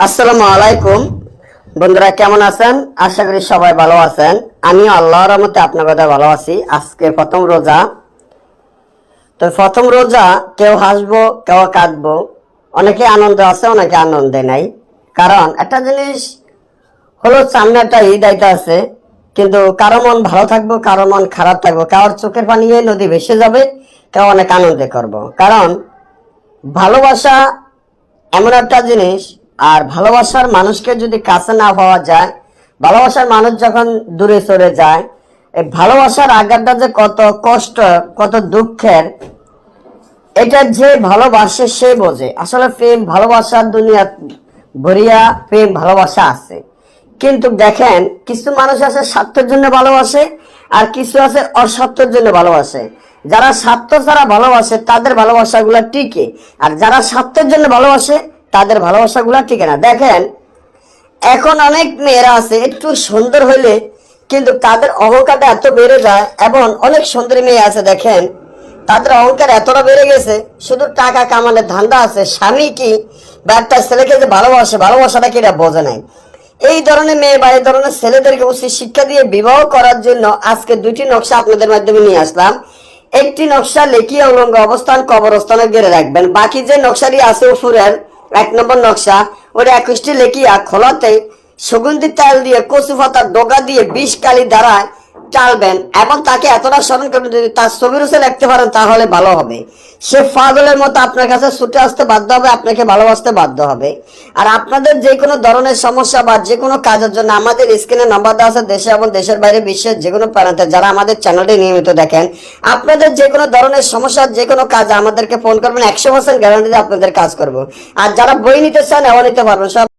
আসসালামু আলাইকুম। বন্ধুরা, কেমন আছেন? আশা করি সবাই ভালো আছেন। আমি আল্লাহর রহমতে আপনার কথা ভালো আছি। আজকে প্রথম রোজা। তো প্রথম রোজা, কেউ হাসবো, কেউ কাঁদবো। অনেকে আনন্দ আছে, অনেকে আনন্দে নাই। কারণ একটা জিনিস হলো, সামনে একটা ঈদ আইতে আছে। কিন্তু কারও মন ভালো থাকব, কারও মন খারাপ থাকব। কারোর চোখের পানি নদী ভেসে যাবে, কেউ অনেক আনন্দে করব। কারণ ভালোবাসা এমন একটা জিনিস আর ভালোবাসার মানুষকে যদি কাছে না পাওয়া যায়, ভালোবাসার মানুষ যখন দূরে সরে যায়, এই ভালোবাসার আঘাতটা যে কত কষ্ট, কত দুঃখের, এটা যে ভালোবাসে সে বোঝে। আসলে প্রেম ভালোবাসার দুনিয়া ভরিয়া প্রেম ভালোবাসা আছে। কিন্তু দেখেন, কিছু মানুষ আছে স্বার্থের জন্য ভালোবাসে, আর কিছু আছে অস্বার্থের জন্য ভালোবাসে। যারা স্বার্থ ছাড়া ভালোবাসে, তাদের ভালোবাসাগুলো টিকে। আর যারা স্বার্থের জন্য ভালোবাসে তাদের ভালোবাসাগুলো টিকে না। দেখেন, এখন অনেক মেয়েরা আছে, একটু সুন্দর হইলে কিন্তু তাদের অহংকারটা এত বেড়ে যায়, এবং অনেক সুন্দরী মেয়ে আছে, দেখেন, তাদের অহংকার এতটা বেড়ে গেছে, শুধু টাকা কামানোর ধান্দা আছে, স্বামী কি বা একটা ছেলেকে যে ভালোবাসে, ভালোবাসাটা কি এটা বোঝে নাই। এই ধরনের মেয়ে বা এই ধরনের ছেলেদেরকে উচিত শিক্ষা দিয়ে বিবাহ করার জন্য আজকে দুইটি নকশা আপনাদের মাধ্যমে নিয়ে আসলাম। একটি নকশা লেখিয়া উলঙ্গ অবস্থান কবরস্থানে গেড়ে রাখবেন। বাকি যে নকশাটি আছে উপরের এক নম্বর নকশা। ওর একুশটি লেখিয়া খোলাতে সুগন্ধি তেল দিয়ে কচু পাতার ডোগা দিয়ে বিষ কালি দ্বারায় টালবেন এবং তাকে এতটা স্মরণ করবেন যদি তার ছবির উপরে লিখতে পারেন, তাহলে ভালো হবে। সে পাগলের মতো আপনার কাছে ছুটে আসতে বাধ্য হবে, আপনাকে ভালোবাসতে বাধ্য হবে। আর আপনাদের যে কোনো ধরনের সমস্যা বা যে কোনো কাজের জন্য আমাদের স্ক্রিনে নাম্বার দেওয়া আছে, দেশে এবং দেশের বাইরে বিশ্বের যে কোনো প্রান্তে যারা আমাদের চ্যানেলটি নিয়মিত দেখেন, আপনাদের যে কোনো ধরনের সমস্যা, যে কোনো কাজ আমাদেরকে ফোন করবেন, একশো পার্সেন্ট গ্যারান্টি আপনাদের কাজ করব। আর যারা বই নিতে চান, এও নিতে পারবেন। সব